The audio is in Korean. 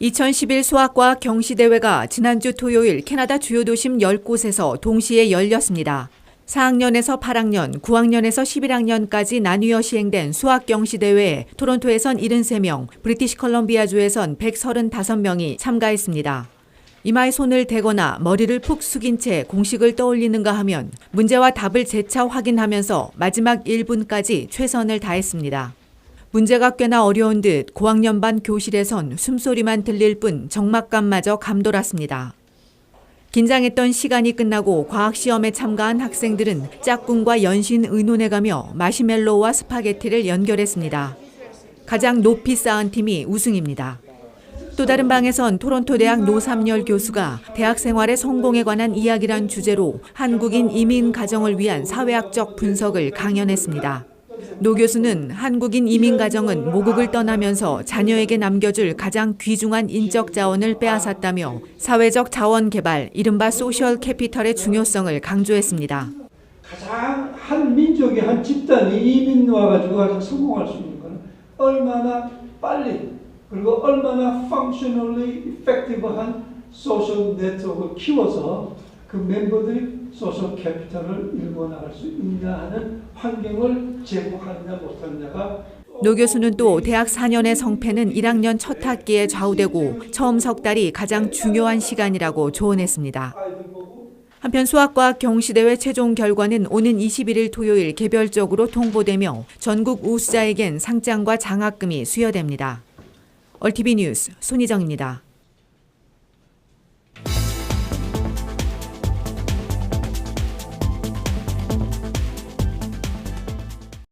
2011 수학과학 경시대회가 지난주 토요일 캐나다 주요 도심 10곳에서 동시에 열렸습니다. 4학년에서 8학년, 9학년에서 11학년까지 나뉘어 시행된 수학 경시대회에 토론토에선 73명, 브리티시 컬럼비아주에선 135명이 참가했습니다. 이마에 손을 대거나 머리를 푹 숙인 채 공식을 떠올리는가 하면 문제와 답을 재차 확인하면서 마지막 1분까지 최선을 다했습니다. 문제가 꽤나 어려운 듯 고학년 반 교실에선 숨소리만 들릴 뿐 적막감마저 감돌았습니다. 긴장했던 시간이 끝나고 과학시험에 참가한 학생들은 짝꿍과 연신 의논해가며 마시멜로우와 스파게티를 연결했습니다. 가장 높이 쌓은 팀이 우승입니다. 또 다른 방에선 토론토 대학 노삼열 교수가 대학 생활의 성공에 관한 이야기란 주제로 한국인 이민 가정을 위한 사회학적 분석을 강연했습니다. 노 교수는 한국인 이민 가정은 모국을 떠나면서 자녀에게 남겨줄 가장 귀중한 인적 자원을 빼앗았다며 사회적 자원 개발, 이른바 소셜 캐피털의 중요성을 강조했습니다. 가장 한 민족이 한 집단이 이민 와가지고 가장 성공할 수 있는 거는 얼마나 빨리 그리고 얼마나 functionally effective한 소셜 네트워크를 키워서 그 멤버들이 소셜 캐피탈을 일궈 나갈 수 있냐 하는 환경을 제공하느냐 못하느냐가 노 교수는 또 대학 4년의 성패는 1학년 첫 학기에 좌우되고 처음 석 달이 가장 중요한 시간이라고 조언했습니다. 한편 수학과학 경시대회 최종 결과는 오는 21일 토요일 개별적으로 통보되며 전국 우수자에겐 상장과 장학금이 수여됩니다. 얼티비 뉴스 손희정입니다.